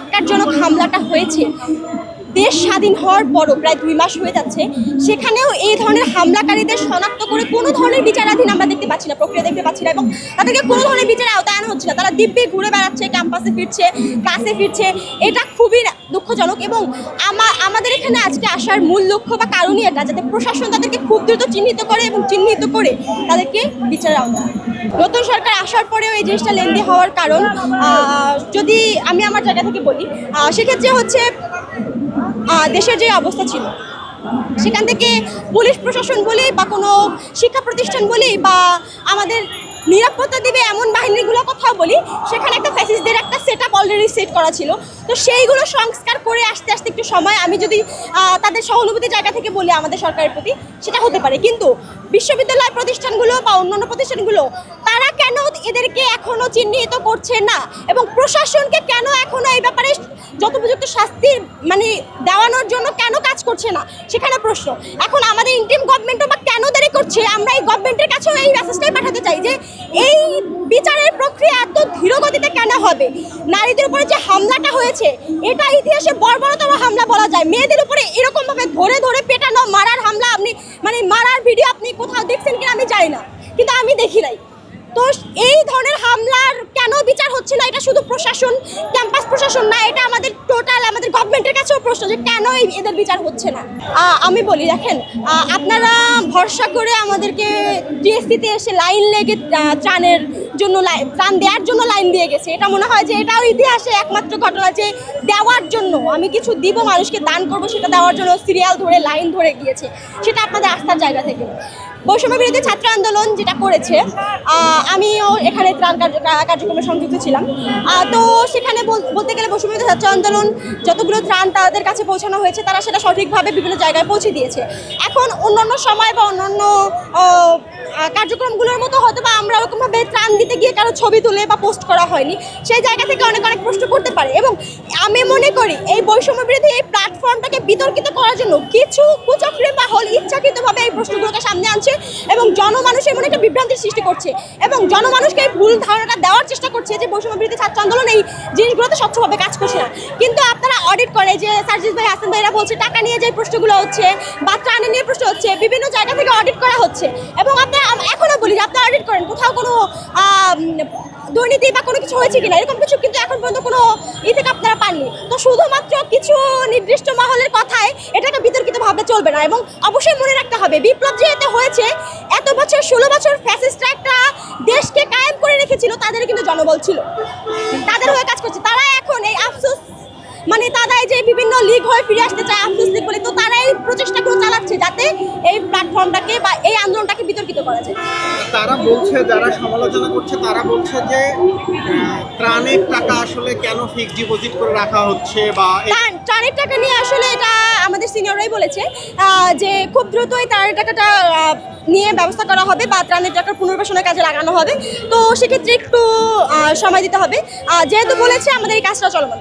ন্যাক্কারজনক হামলাটা হয়েছে। দেশ স্বাধীন হওয়ার পরও প্রায় দুই মাস হয়ে যাচ্ছে, সেখানেও এই ধরনের হামলাকারীদের শনাক্ত করে কোনো ধরনের বিচারাধীন আমরা দেখতে পাচ্ছি না, প্রক্রিয়া দেখতে পাচ্ছি না এবং তাদেরকে কোনো ধরনের বিচারে আওতায় আনা হচ্ছে না তারা দিব্যি ঘুরে বেড়াচ্ছে, ক্যাম্পাসে ফিরছে, ক্লাসে ফিরছে, এটা খুবই দুঃখজনক এবং আমা- আমাদের এখানে আজকে আসার মূল লক্ষ্য বা কারণই এটা, যাতে প্রশাসন তাদেরকে খুব দ্রুত চিহ্নিত করে এবং চিহ্নিত করে তাদেরকে বিচারের আওতায়। নতুন সরকার আসার পরেও এই জিনিসটা লেন্দি হওয়ার কারণ যদি আমি আমার জায়গা থেকে বলি সেক্ষেত্রে হচ্ছে দেশের যে অবস্থা ছিল, সেখান থেকে পুলিশ প্রশাসন বলি বা কোনো শিক্ষা প্রতিষ্ঠান বলি বা আমাদের নিরাপত্তা দিবে এমন বাহিনীগুলো কথাও বলি, সেখানে একটা ফ্যাসিসদের একটা সেট আপ অলরেডি সেট করা ছিল। তো সেইগুলো সংস্কার করে আসতে আসতে একটু সময়, আমি যদি তাদের সহানুভূতি জায়গা থেকে বলি আমাদের সরকারের প্রতি, সেটা হতে পারে। কিন্তু বিশ্ববিদ্যালয় প্রতিষ্ঠানগুলো বা অন্যান্য প্রতিষ্ঠানগুলো, তারা কেন এদেরকে এখনও চিহ্নিত করছে না? এবং প্রশাসনকে কেন এখনও এই ব্যাপারে যথোপযুক্ত শাস্তির মানে দেওয়ানোর জন্য কেন কাজ করছে না? সেখানে প্রশ্ন। এখন আমাদের ইন্টিম গভর্নমেন্টও বা কেন দেরি করছে? আমরা এই গভর্নমেন্টের কাছেও এই মেসেজটাই পাঠাতে চাই যে, এই বিচারের প্রক্রিয়া এত ধীরগতিতে কেন হবে? নারীদের উপরে যে হামলাটা হয়েছে, এটা ইতিহাসে বড় বর্বরতম হামলা বলা যায়। মেয়েদের উপরে এরকমভাবে ধরে ধরে পেটানো মারার হামলা আপনি মানে মারার ভিডিও আপনি কোথাও দেখছেন কিনা আমি জানি না, কিন্তু আমি দেখি নাই। তো এই ধরনের হামলার কেন বিচার হচ্ছে না? এটা শুধু প্রশাসন ক্যাম্পাস প্রশাসন না, এটা আমাদের টোটাল আমাদের প্রশ্ন যে কেন এদের বিচার হচ্ছে না? আমি বলি, দেখেন আপনারা ভরসা করে আমাদেরকে জিএসসিতে এসে লাইন লেগে ত্রাণের জন্য ত্রাণ দেওয়ার জন্য লাইন দিয়ে গেছে। এটা মনে হয় যে এটাও ইতিহাসে একমাত্র ঘটনা যে দেওয়ার জন্য, আমি কিছু দিব, মানুষকে দান করব, সেটা দেওয়ার জন্য সিরিয়াল ধরে লাইন ধরে গিয়েছে। সেটা আপনাদের আস্থার জায়গা থেকে। বৈষম্য বিরোধী ছাত্র আন্দোলন যেটা করেছে আমিও এখানে ত্রাণ কার্যক্রমে সংযুক্ত ছিলাম। তো সেখানে বল- বলতে গেলে বৈষম্য বিরোধী ছাত্র আন্দোলন যতগুলো ত্রাণ তাদের কাছে পৌঁছানো হয়েছে, তারা সেটা সঠিকভাবে বিভিন্ন জায়গায় পৌঁছে দিয়েছে। এখন অন্যান্য সময় বা অন্যান্য কার্যক্রমগুলোর মতো হয়তো বা আমরা ওরকমভাবে ত্রাণ দিতে গিয়ে কারও ছবি তুলে বা পোস্ট করা হয়নি। সেই জায়গা থেকে অনেক অনেক প্রশ্ন করতে পারে এবং আমি মনে করি এই বৈষম্য বিরোধী এই প্ল্যাটফর্মটাকে বিতর্কিত করার জন্য কিছু কুচক্রে বা হল ইচ্ছাকৃতভাবে এই প্রশ্নগুলোকে সামনে আনছে এবং জনমানুষের মনে একটা বিভ্রান্তির সৃষ্টি করছে এবং জনমানুষকে এই ভুল ধারণাটা দেওয়ার চেষ্টা করছে যে বৈষম্য বিরোধী ছাত্র আন্দোলন এই জিনিসগুলোতে স্বচ্ছভাবে কাজ করছে না। কিন্তু আপনারা অডিট করে যে সার্জিস ভাই, হাসান ভাইরা বলছে, টাকা নিয়ে যে প্রশ্নগুলো হচ্ছে বা ত্রাণে নিয়ে প্রশ্ন হচ্ছে, বিভিন্ন জায়গা থেকে অডিট করা হচ্ছে এবং আপনারা যে আপনারা অডিট করেন, কোথাও কোনো দুর্নীতি বা কোনো কিছু হয়েছে কিনা, এরকম কিছু কিন্তু এখন পর্যন্ত কোনো ই থেকে আপনারা পাননি। তো শুধুমাত্র কিছু নির্দিষ্ট মহলের কথায় এটাকে বিতর্কিত ভাবে চলবে না এবং অবশ্যই মনে রাখতে হবে, বিপ্লব যে এতে হয়েছে, এত বছর ষোলো বছর ফ্যাসিস্টরা একটা দেশকে কায়েম করে রেখেছিল, তাদের কিন্তু জনবল ছিল। তাদের হয়ে কাজ করছে। তারা এখন এই আফসোস মানে তারা যে বিভিন্ন লিগ হয়ে ফিরে আসতে চায় আফসোস লিগ বলে, তো তারা এই প্রচেষ্টাগুলো চালাচ্ছে যাতে এই প্ল্যাটফর্মটাকে বা এই আন্দোলনটাকে বিতর্কিত করা যায় তারা বলছে যারা সমালোচনা করছে তারা বলছে যে ত্রাণের টাকা আসলে কেন ফিক্সড ডিপোজিট করে রাখা হচ্ছে বা ত্রাণের টাকা নিয়ে আসলে এটা আমাদের সিনিয়ররাই বলেছে যে খুব দ্রুতই ত্রাণের টাকাটা নিয়ে ব্যবস্থা করা হবে বা ত্রাণের টাকার পুনর্বাসনের কাজে লাগানো হবে। তো সেক্ষেত্রে একটু সময় দিতে হবে। যেহেতু বলেছে আমাদের এই কাজটা চলমান।